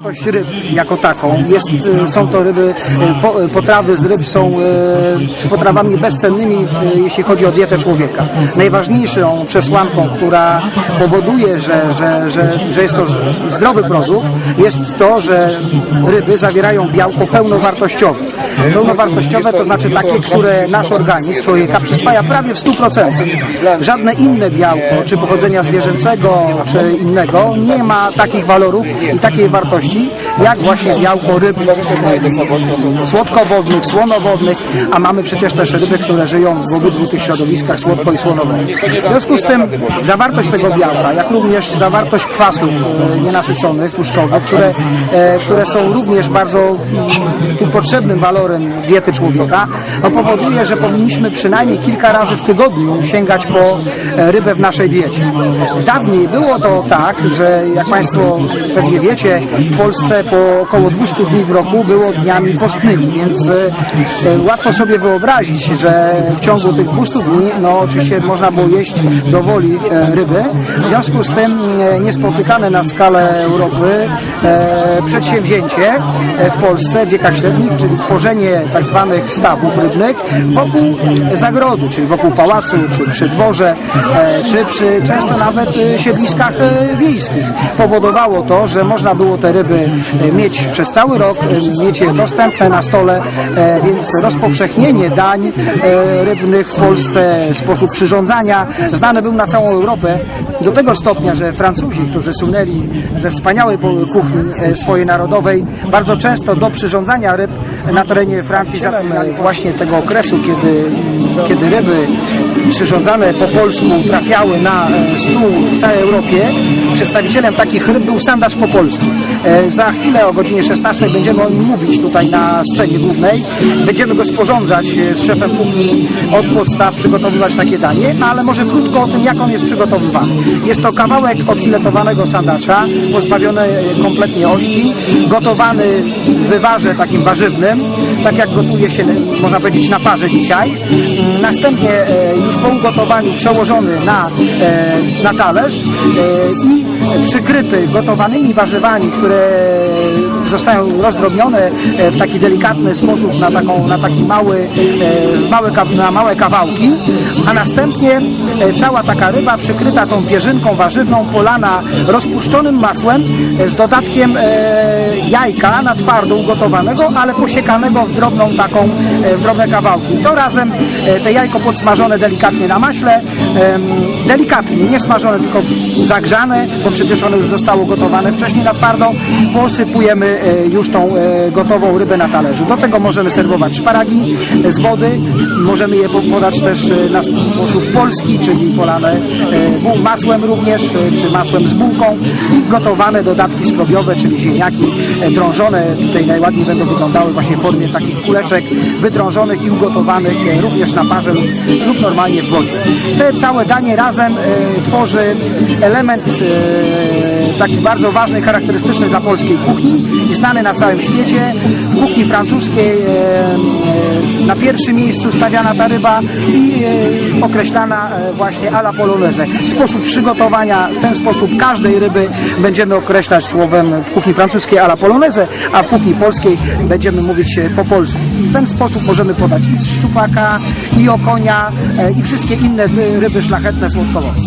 Wartość ryb jako taką jest, y, są to ryby, y, po, y, potrawy z ryb są y, potrawami bezcennymi, y, jeśli chodzi o dietę człowieka. Najważniejszą przesłanką, która powoduje, że, że, że, że jest to zdrowy produkt, jest to, że ryby zawierają białko pełnowartościowe. Pełnowartościowe to znaczy takie, które nasz organizm człowieka przyswaja prawie w 100%. Żadne inne białko, czy pochodzenia zwierzęcego, czy innego, nie ma takich walorów i takiej wartości, jak właśnie białko ryb słodkowodnych, słonowodnych, a mamy przecież też ryby, które żyją w obydwu tych środowiskach słodko i słonowodnych. W związku z tym zawartość tego białka, jak również zawartość kwasów e, nienasyconych, tłuszczowych, które, e, które są również bardzo mm, potrzebnym walorem diety człowieka, no powoduje, że powinniśmy przynajmniej kilka razy w tygodniu sięgać po e, rybę w naszej diecie. Dawniej było to tak, że jak Państwo pewnie wiecie, w Polsce po około 200 dni w roku było dniami postnymi, więc e, e, łatwo sobie wyobrazić, że w ciągu tych 200 dni, no oczywiście można było jeść do woli e, ryby. W związku z tym niespotykane na skalę Europy przedsięwzięcie w Polsce w wiekach średnich, czyli tworzenie tak zwanych stawów rybnych wokół zagrody, czyli wokół pałacu, czy przy dworze, czy przy często nawet siedliskach wiejskich. Powodowało to, że można było te ryby e, mieć przez cały rok, e, mieć je dostępne na stole, e, więc rozpowszechnienie dań rybnych w Polsce, sposób przyrządzania znany był na całą Europę do tego stopnia, że Francuzi, którzy sunęli ze wspaniałej kuchni swojej narodowej, bardzo często do przyrządzania ryb na terenie Francji właśnie tego okresu, kiedy, kiedy ryby przyrządzane po polsku trafiały na stół w całej Europie. Przedstawicielem takich ryb był sandacz po polsku. E, Za chwilę o godzinie 16 będziemy o nim mówić tutaj na scenie głównej. Będziemy go sporządzać e, z szefem kuchni od podstaw, przygotowywać takie danie, ale może krótko o tym, jak on jest przygotowywany. Jest to kawałek odfiletowanego sandacza, pozbawiony e, kompletnie ości, gotowany w wywarze takim warzywnym, tak jak gotuje się, można powiedzieć, na parze dzisiaj. Mm, Następnie już po ugotowaniu przełożony na, na talerz i przykryty gotowanymi warzywami, które zostają rozdrobnione e, w taki delikatny sposób na, taką, na taki mały, e, małe, na małe kawałki, a następnie e, cała taka ryba przykryta tą pierzynką warzywną, polana rozpuszczonym masłem z dodatkiem jajka na twardo ugotowanego, ale posiekanego w drobną taką, w drobne kawałki. To razem te jajko podsmażone delikatnie na maśle, delikatnie, nie smażone, tylko zagrzane, przecież one już zostało gotowane wcześniej na twardo, posypujemy e, już tą e, gotową rybę na talerzu. Do tego możemy serwować szparagi z wody, możemy je po- podać też e, na sposób polski, czyli polane masłem również, czy masłem z bułką i gotowane dodatki skrobiowe, czyli ziemniaki drążone, tutaj najładniej będą wyglądały właśnie w formie takich kuleczek wydrążonych i ugotowanych również na parze lub, lub normalnie w wodzie. Te całe danie razem tworzy element taki bardzo ważny, charakterystyczny dla polskiej kuchni i znany na całym świecie. W kuchni francuskiej e, e, na pierwszym miejscu stawiana ta ryba i określana właśnie à la polonaise. Sposób przygotowania w ten sposób każdej ryby będziemy określać słowem w kuchni francuskiej à la polonaise, a w kuchni polskiej będziemy mówić po polsku. W ten sposób możemy podać i szczupaka, i okonia, i wszystkie inne ryby szlachetne słodkowodne.